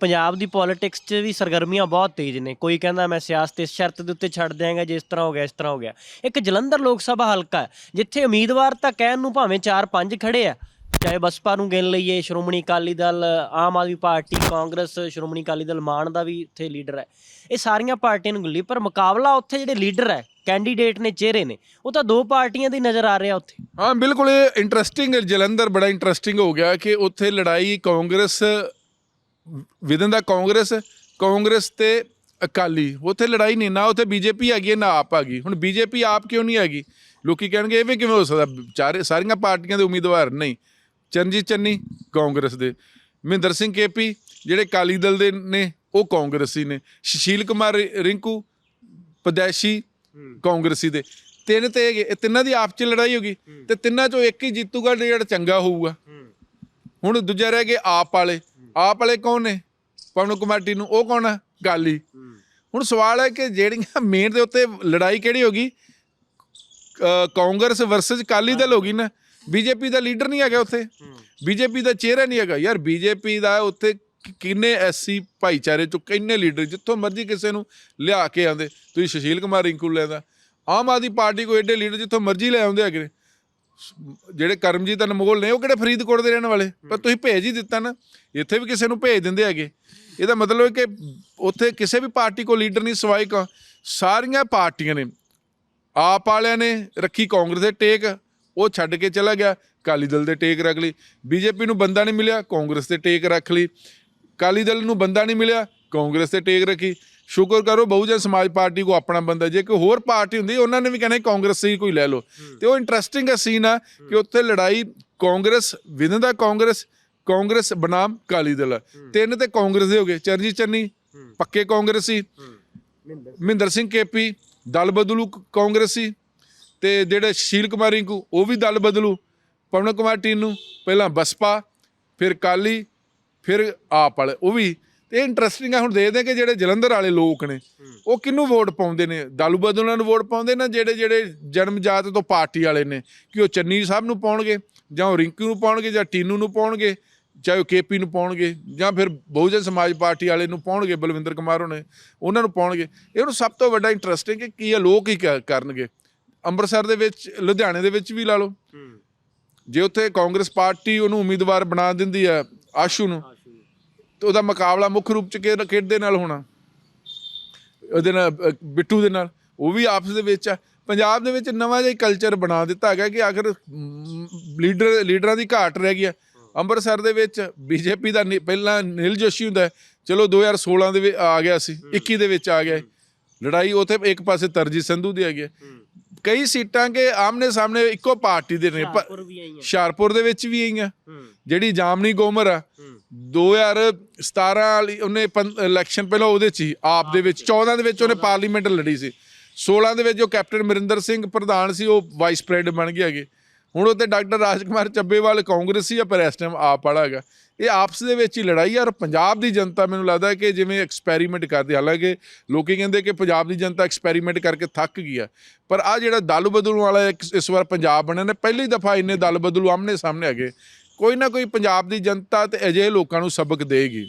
ਪੰਜਾਬ ਦੀ politics 'ਚ ਵੀ ਸਰਗਰਮੀਆਂ ਬਹੁਤ ਤੇਜ਼ ਨੇ। ਕੋਈ ਕਹਿੰਦਾ ਮੈਂ ਸਿਆਸਤ ਇਸ ਸ਼ਰਤ ਦੇ ਉੱਤੇ ਛੱਡ ਦਿਆਂਗਾ ਜੇ ਇਸ ਤਰ੍ਹਾਂ ਹੋ ਗਿਆ, ਇਸ ਤਰ੍ਹਾਂ ਹੋ ਗਿਆ। ਇੱਕ ਜਲੰਧਰ ਲੋਕ ਸਭਾ ਹਲਕਾ ਹੈ, ਜਿੱਥੇ ਉਮੀਦਵਾਰ ਤਾਂ ਕਹਿਣ ਨੂੰ ਭਾਵੇਂ 4-5 ਖੜੇ ਆ, ਚਾਹੇ ਬਸਪਾ ਨੂੰ ਗਿਣ ਲਈਏ, ਸ਼੍ਰੋਮਣੀ ਅਕਾਲੀ ਦਲ, ਆਮ ਆਦਮੀ ਪਾਰਟੀ, ਕਾਂਗਰਸ, ਸ਼੍ਰੋਮਣੀ ਅਕਾਲੀ ਦਲ ਮਾਨ ਦਾ ਵੀ ਇੱਥੇ ਲੀਡਰ ਹੈ। ਇਹ ਸਾਰੀਆਂ ਪਾਰਟੀਆਂ ਨੂੰ ਗਿਣ ਪਰ ਮੁਕਾਬਲਾ ਉੱਥੇ ਜਿਹੜੇ ਲੀਡਰ ਹੈ ਕੈਂਡੀਡੇਟ ਨੇ, ਚਿਹਰੇ ਨੇ, ਉਹ ਤਾਂ ਦੋ ਪਾਰਟੀਆਂ ਦੀ ਨਜ਼ਰ ਆ ਰਿਹਾ ਉੱਥੇ। ਹਾਂ, ਬਿਲਕੁਲ ਇਹ ਇੰਟਰਸਟਿੰਗ ਜਲੰਧਰ ਬੜਾ ਇੰਟਰਸਟਿੰਗ ਹੋ ਗਿਆ ਕਿ ਉੱਥੇ ਲੜਾਈ ਕਾਂਗਰਸ ਵਿਦਨ ਦਾ ਕਾਂਗਰਸ ਕਾਂਗਰਸ ਤੇ ਅਕਾਲੀ ਉੱਥੇ ਲੜਾਈ ਨਹੀਂ ਨਾ ਉੱਥੇ ਬੀਜੇਪੀ ਹੈਗੀ ਹੈ, ਨਾ ਆਪ ਹੈਗੀ। ਹੁਣ ਬੀਜੇਪੀ ਆਪ ਕਿਉਂ ਨਹੀਂ ਹੈਗੀ? ਲੋਕੀ ਕਹਿਣਗੇ ਇਹ ਵੀ ਕਿਵੇਂ ਹੋ ਸਕਦਾ? ਚਾਰੇ ਸਾਰੀਆਂ ਪਾਰਟੀਆਂ ਦੇ ਉਮੀਦਵਾਰ ਨਹੀਂ। ਚਰਨਜੀਤ ਚੰਨੀ ਕਾਂਗਰਸ ਦੇ। ਮਹਿੰਦਰ ਸਿੰਘ ਕੇਪੀ ਜਿਹੜੇ ਅਕਾਲੀ ਦਲ ਦੇ ਨੇ ਉਹ ਕਾਂਗਰਸੀ ਨੇ। ਸੁਸ਼ੀਲ ਕੁਮਾਰ ਰਿ- ਰਿੰਕੂ ਪਦੈਸ਼ੀ ਕਾਂਗਰਸੀ ਦੇ। ਤਿੰਨ ਤੇ ਹੈਗੇ, ਇਹ ਤਿੰਨਾਂ ਦੀ ਆਪਸ ਚ ਲੜਾਈ ਹੋਗੀ ਤੇ ਤਿੰਨਾਂ ਚੋਂ ਇੱਕ ਹੀ ਜਿੱਤੂਗਾ ਜਿਹੜਾ ਚੰਗਾ ਹੋਊਗਾ। ਹੁਣ ਦੂਜਾ ਰਹਿ ਗਿਆ ਆਪ ਵਾਲੇ। ਆਪ ਵਾਲੇ ਕੌਣ ਨੇ? ਪਵਨ ਕੁਮਾਰ ਟੀਨੂ ਉਹ ਕੌਣ ਹੈ ਗਾਲੀ। ਹੁਣ ਸਵਾਲ ਹੈ ਕਿ ਜਿਹੜੀਆਂ ਮੇਨ ਦੇ ਉੱਤੇ ਲੜਾਈ ਕਿਹੜੀ ਹੋਗੀ ਅ, ਕਾਂਗਰਸ ਵਰਸਸ ਅਕਾਲੀ ਦਲ ਹੋਗੀ ਨਾ। ਬੀਜੇਪੀ ਦਾ ਲੀਡਰ ਨਹੀਂ ਹੈਗਾ ਉੱਥੇ। ਬੀਜੇਪੀ ਦਾ ਚਿਹਰਾ ਨਹੀਂ ਹੈਗਾ। ਯਾਰ ਬੀਜੇਪੀ ਦਾ ਉੱਥੇ ਕਿੰਨੇ ਐਸਸੀ ਭਾਈਚਾਰੇ ਚੋਂ ਕਿੰਨੇ ਲੀਡਰ ਜਿੱਥੋਂ ਮਰਜ਼ੀ ਕਿਸੇ ਨੂੰ ਲਿਆ ਕੇ ਆਉਂਦੇ। ਤੁਸੀਂ ਸੁਸ਼ੀਲ ਕੁਮਾਰ ਰਿੰਕੂ ਲੈਦਾ ਆਮ ਆਦਮੀ ਪਾਰਟੀ ਕੋ ਐਡੇ ਲੀਡਰ ਜਿੱਥੋਂ ਮਰਜ਼ੀ ਲੈ ਆਉਂਦੇ ਹੈਗੇ ਨੇ। ਜਿਹੜੇ ਕਰਮਜੀਤ ਅਨਮੋਲ ਨੇ ਉਹ ਕਿਹੜੇ ਫਰੀਦਕੋਟ ਦੇ ਰਹਿਣ ਵਾਲੇ? ਪਰ ਤੁਸੀਂ ਭੇਜ ਹੀ ਦਿੱਤਾ ਨਾ। ਇੱਥੇ ਵੀ ਕਿਸੇ ਨੂੰ ਭੇਜ ਦਿੰਦੇ ਹੈਗੇ। ਇਹਦਾ ਮਤਲਬ ਹੈ ਕਿ ਉੱਥੇ ਕਿਸੇ ਵੀ ਪਾਰਟੀ ਕੋ ਲੀਡਰ ਨਹੀਂ ਸਵਾਈ ਕਾ ਸਾਰੀਆਂ ਪਾਰਟੀਆਂ ਨੇ। ਆਪ ਵਾਲਿਆਂ ਨੇ ਰੱਖੀ ਕਾਂਗਰਸ ਦੇ ਟੇਕ। ਉਹ ਛੱਡ ਕੇ ਚਲਾ ਗਿਆ। ਅਕਾਲੀ ਦਲ ਦੇ ਟੇਕ ਰੱਖ ਲਈ। ਬੀਜੇਪੀ ਨੂੰ ਬੰਦਾ ਨਹੀਂ ਮਿਲਿਆ। ਕਾਂਗਰਸ ਦੇ ਟੇਕ ਰੱਖ ਲਈ। ਅਕਾਲੀ ਦਲ ਨੂੰ ਬੰਦਾ ਨਹੀਂ ਮਿਲਿਆ। ਕਾਂਗਰਸ ਤੇ ਟੇਕ ਰੱਖੀ। ਸ਼ੁਕਰ ਕਰੋ ਬਹੁਜਨ ਸਮਾਜ ਪਾਰਟੀ ਕੋ ਆਪਣਾ ਬੰਦਾ ਜੇ ਕੋਈ ਹੋਰ ਪਾਰਟੀ ਹੁੰਦੀ ਉਹਨਾਂ ਨੇ ਵੀ ਕਹਿਣਾ ਸੀ ਕਾਂਗਰਸ ਹੀ ਕੋਈ ਲੈ ਲਓ। ਤੇ ਉਹ ਇੰਟਰਸਟਿੰਗ ਸੀਨ ਆ ਕਿ ਉੱਥੇ ਲੜਾਈ ਕਾਂਗਰਸ ਵਿਦਨ ਦਾ ਕਾਂਗਰਸ ਕਾਂਗਰਸ ਬਨਾਮ ਅਕਾਲੀ ਦਲ। ਤਿੰਨ ਤੇ ਕਾਂਗਰਸ ਦੇ ਹੋ ਗਏ ਚਰਨਜੀਤ ਚੰਨੀ ਪੱਕੇ ਕਾਂਗਰਸੀ ਮਹਿੰਦਰ ਸਿੰਘ। ਕੇਪੀ ਦਲ ਬਦਲੂ ਕ- ਕਾਂਗਰਸੀ ਤੇ ਜਿਹੜੇ ਸ਼ੀਲ ਕੁਮਾਰ ਰਿੰਕੂ ਉਹ ਵੀ ਦਲ ਬਦਲੂ। ਪਵਨ ਕੁਮਾਰ ਟੀਨੂ ਪਹਿਲਾਂ ਬਸਪਾ ਫਿਰ ਕਾਲੀ ਫਿਰ ਆਪ ਵਾਲੇ ਉਹ ਵੀ ਤੇ ਇੰਟਰਸਟਿੰਗ ਆ ਹੁਣ ਦੇਖਦੇ ਆ ਕਿ ਜਿਹੜੇ ਜਲੰਧਰ ਵਾਲੇ ਲੋਕ ਨੇ ਉਹ ਕਿਹਨੂੰ ਵੋਟ ਪਾਉਂਦੇ ਨੇ? ਦਲੂ ਬਦਲੂਆਂ ਨੂੰ ਵੋਟ ਪਾਉਂਦੇ ਨਾ ਜਿਹੜੇ ਜਿਹੜੇ ਜਨਮ ਜਾਤ ਤੋਂ ਪਾਰਟੀ ਵਾਲੇ ਨੇ? ਕਿ ਉਹ ਚੰਨੀ ਸਾਹਿਬ ਨੂੰ ਪਾਉਣਗੇ ਜਾਂ ਉਹ ਰਿੰਕੂ ਨੂੰ ਪਾਉਣਗੇ ਜਾਂ ਟੀਨੂ ਨੂੰ ਪਾਉਣਗੇ ਚਾਹੇ ਉਹ ਕੇਪੀ ਨੂੰ ਪਾਉਣਗੇ ਜਾਂ ਫਿਰ ਬਹੁਜਨ ਸਮਾਜ ਪਾਰਟੀ ਵਾਲੇ ਨੂੰ ਪਾਉਣਗੇ ਬਲਵਿੰਦਰ ਕੁਮਾਰ ਹੋਣੇ ਉਹਨਾਂ ਨੂੰ ਪਾਉਣਗੇ। ਇਹਨੂੰ ਸਭ ਤੋਂ ਵੱਡਾ ਇੰਟਰਸਟਿੰਗ ਕਿ ਕੀ ਇਹ ਲੋਕ ਹੀ ਕਰਨਗੇ। ਅੰਮ੍ਰਿਤਸਰ ਦੇ ਵਿੱਚ ਲੁਧਿਆਣੇ ਦੇ ਵਿੱਚ ਵੀ ਲਾ ਲਓ। ਜੇ ਉੱਥੇ ਕਾਂਗਰਸ ਪਾਰਟੀ ਉਹਨੂੰ ਉਮੀਦਵਾਰ ਬਣਾ ਦਿੰਦੀ ਹੈ ਆਸ਼ੂ ਨੂੰ ਉਹਦਾ ਮੁਕਾਬਲਾ ਮੁੱਖ ਰੂਪ ਚ ਕਿਹਦੇ ਨਾਲ ਹੋਣਾ। ਉਹਦੇ ਨਾਲ ਬਿੱਟੂ ਦੇ ਨਾਲ। ਉਹ ਵੀ ਆਪਸ ਦੇ ਵਿੱਚ ਆ। ਪੰਜਾਬ ਦੇ ਵਿੱਚ ਨਵਾਂ ਜਿਹਾ ਕਲਚਰ ਬਣਾ ਦਿੱਤਾ ਗਿਆ ਕਿ ਆਖਰ ਲੀਡਰ ਲੀਡਰਾਂ ਦੀ ਘਾਟ ਰਹਿ ਗਈ ਆ। ਅੰਮ੍ਰਿਤਸਰ ਦੇ ਵਿੱਚ ਬੀਜੇਪੀ ਦਾ ਪਹਿਲਾਂ ਨੀਲ ਜੋਸ਼ੀ ਹੁੰਦਾ। ਚਲੋ 2016 ਦੇ ਵਿੱਚ ਆ ਗਿਆ ਸੀ 21 ਦੇ ਵਿੱਚ ਆ ਗਿਆ ਲੜਾਈ ਉਥੇ ਇੱਕ ਪਾਸੇ ਤਰਜੀ ਸੰਧੂ ਦੀ ਹੈਗੀ ਹੈ। ਕਈ ਸੀਟਾਂ ਕੇ ਆਮਨੇ ਸਾਹਮਣੇ ਇੱਕੋ ਪਾਰਟੀ ਦੇ ਨੇ ਪਰ ਹੁਸ਼ਿਆਰਪੁਰ ਵੀ ਆਈਆਂ। ਹੁਸ਼ਿਆਰਪੁਰ ਦੇ ਵਿੱਚ ਵੀ ਆਈਆਂ। ਜਿਹੜੀ ਜਾਮਨੀ ਗੋਮਰ ਆ 2017 ਵਾਲੀ ਉਹਨੇ ਇਲੈਕਸ਼ਨ ਪਹਿਲਾਂ ਉਹਦੇ ਚ ਹੀ ਆਪ ਦੇ ਵਿੱਚ। 14 ਦੇ ਵਿੱਚ ਉਹਨੇ ਪਾਰਲੀਮੈਂਟ ਲੜੀ ਸੀ। 16 ਦੇ ਵਿੱਚ ਜੋ ਕੈਪਟਨ ਮਰਿੰਦਰ ਸਿੰਘ ਪ੍ਰਧਾਨ ਸੀ ਉਹ ਵਾਈਸ ਪ੍ਰੈਜ਼ੀਡੈਂਟ ਬਣ ਗਿਆ ਹੈਗੇ। ਹੁਣ ਉੱਤੇ ਡਾਕਟਰ ਰਾਜਕੁਮਾਰ ਚੱਬੇਵਾਲ ਕਾਂਗਰਸੀ ਆ ਪਰ ਇਸ ਟਾਈਮ ਆਪ ਵਾਲਾ ਹੈਗਾ। ਇਹ ਆਪਸ ਦੇ ਵਿੱਚ ਹੀ ਲੜਾਈ ਆ ਔਰ ਪੰਜਾਬ ਦੀ ਜਨਤਾ ਮੈਨੂੰ ਲੱਗਦਾ ਕਿ ਜਿਵੇਂ ਐਕਸਪੈਰੀਮੈਂਟ ਕਰਦੀ ਹਾਲਾਂਕਿ ਲੋਕੀ ਕਹਿੰਦੇ ਕਿ ਪੰਜਾਬ ਦੀ ਜਨਤਾ ਐਕਸਪੈਰੀਮੈਂਟ ਕਰਕੇ ਥੱਕ ਗਈ ਆ। ਪਰ ਆ ਜਿਹੜਾ ਦਲ ਬਦਲੂ ਵਾਲਾ ਇਸ ਵਾਰ ਪੰਜਾਬ ਬਣਿਆ ਨੇ ਪਹਿਲੀ ਦਫਾ ਇੰਨੇ ਦਲ ਬਦਲੂ ਆਮਨੇ ਸਾਹਮਣੇ ਹੈਗੇ। ਕੋਈ ਨਾ ਕੋਈ ਪੰਜਾਬ ਦੀ ਜਨਤਾ ਤੇ ਅਜਿਹੇ ਲੋਕਾਂ ਨੂੰ ਸਬਕ ਦੇਗੀ।